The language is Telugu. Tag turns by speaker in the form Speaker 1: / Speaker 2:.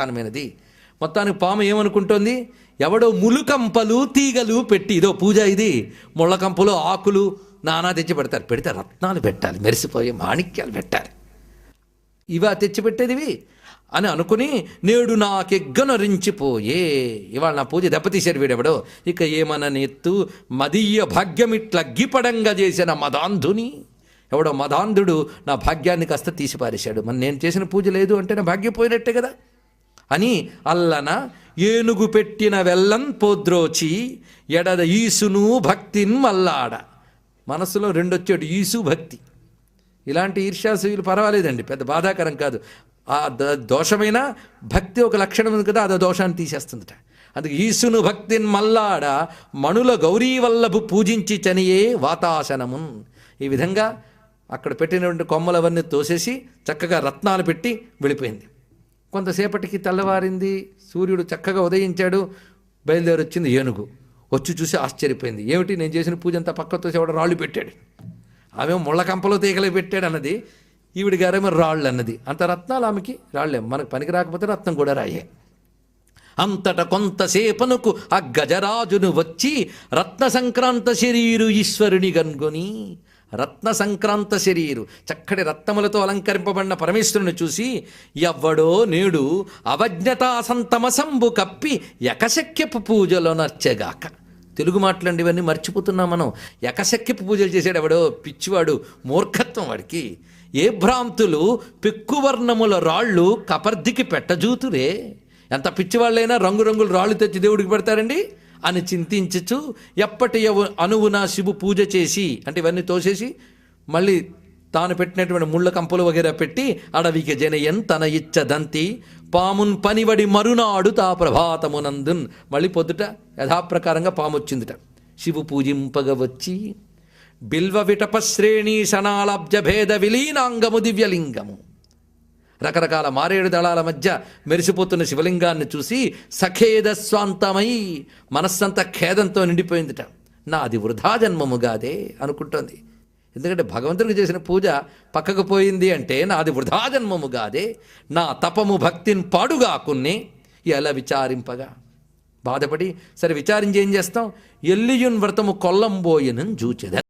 Speaker 1: ప్రధానమైనది. మొత్తానికి పాము ఏమనుకుంటోంది? ఎవడో ములుకంపలు తీగలు పెట్టి ఇదో పూజ ఇది ముళ్ళకంపలు ఆకులు నానా తెచ్చి పెడతారు పెడితే రత్నాలు పెట్టాలి మెరిసిపోయే మాణిక్యాలు పెట్టాలి. ఇవా తెచ్చిపెట్టేదివి? అని అనుకుని నేడు నాకెగ్గనరించిపోయే. ఇవాళ నా పూజ దెబ్బతీశారు వీడెవడో. ఇక ఏమన నెత్తు మదీయ భాగ్యమిట్లగ్గిపడంగా చేసిన మదాంధుని. ఎవడో మదాంధుడు నా భాగ్యాన్ని కాస్త తీసిపారేశాడు. మరి నేను చేసిన పూజ లేదు అంటే నా భాగ్యం పోయినట్టే కదా. అని అల్లన ఏనుగు పెట్టిన వెల్లం పోద్రోచి ఎడద ఈసును భక్తిన్ మల్లాడ. మనసులో రెండొచ్చాడు ఈసు భక్తి. ఇలాంటి ఈర్ష్యాసూయులు పర్వాలేదండి పెద్ద బాధాకరం కాదు. ఆ ద- దోషమైన భక్తి ఒక లక్షణం ఉంది కదా అది దోషాన్ని తీసేస్తుందట. అందుకే ఈసును భక్తిన్ మల్లాడ మణుల గౌరీ వల్లభు పూజించి చనియే వాతాసనమున్ ఈ విధంగా అక్కడ పెట్టినటువంటి కొమ్మలవన్నీ తోసేసి చక్కగా రత్నాలు పెట్టి వెళ్ళిపోయింది. కొంతసేపటికి తెల్లవారింది సూర్యుడు చక్కగా ఉదయించాడు బయలుదేరి వచ్చింది ఏనుగు. వచ్చి చూసి ఆశ్చర్యపోయింది. ఏమిటి నేను చేసిన పూజ అంతా పక్కతో ఎవడ రాళ్ళు పెట్టాడు. ఆమె ముళ్ళ కంపలో తీగలే పెట్టాడు అన్నది. ఈవిడ గారేమో రాళ్ళు అన్నది. అంత రత్నాలు ఆమెకి రాళ్ళే. మనకు పనికి రాకపోతే రత్నం కూడా రాయే. అంతట కొంతసేపనుకు ఆ గజరాజును వచ్చి రత్న సంక్రాంత శరీరు ఈశ్వరుని కనుగొని రత్న సంక్రాంత శరీరు. చక్కటి రత్నములతో అలంకరింపబడిన పరమేశ్వరుని చూసి ఎవ్వడో నేడు అవజ్ఞతాసంతమసంబు కప్పి యకశక్యపు పూజలో నర్చగాక. తెలుగు మాట్లాడి ఇవన్నీ మర్చిపోతున్నాం మనం. ఎకశక్యపు పూజలు చేసాడు ఎవడో పిచ్చివాడు మూర్ఖత్వం వాడికి. ఏ భ్రాంతులు పెక్కువర్ణముల రాళ్ళు కపర్దికి పెట్టజూతురే. ఎంత పిచ్చివాళ్ళైనా రంగురంగుల రాళ్ళు తెచ్చి దేవుడికి పెడతారండి? అని చింతించచ్చు ఎప్పటి యవ- అనువున శివు పూజ చేసి అంటే ఇవన్నీ తోసేసి మళ్ళీ తాను పెట్టినటువంటి ముళ్ళ కంపలు వగేరా పెట్టి అడవికి జనయన్ తన ఇచ్చదంతి పామున్ పనివడి మరునాడు తా ప్రభాతమునందున్. మళ్ళీ పొద్దుట యథాప్రకారంగా పాము వచ్చిందిట శివు పూజింపగ వచ్చి బిల్వ విటపశ్రేణీ సనాలబ్జ భేద విలీనాంగము దివ్యలింగము. రకరకాల మారేడు దళాల మధ్య మెరిసిపోతున్న శివలింగాన్ని చూసి సఖేద స్వాంతమై మనస్సంతా ఖేదంతో నిండిపోయిందిట. నాది వృధా జన్మముగాదే అనుకుంటోంది. ఎందుకంటే భగవంతుడికి చేసిన పూజ పక్కకు పోయింది అంటే నాది వృధా జన్మముగాదే నా తపము భక్తిని పాడుగాకున్ని ఎలా విచారింపగా. బాధపడి సరే విచారించి ఏం చేస్తాం? ఎల్లియున్ వ్రతము కొల్లంబోయినని జూచెద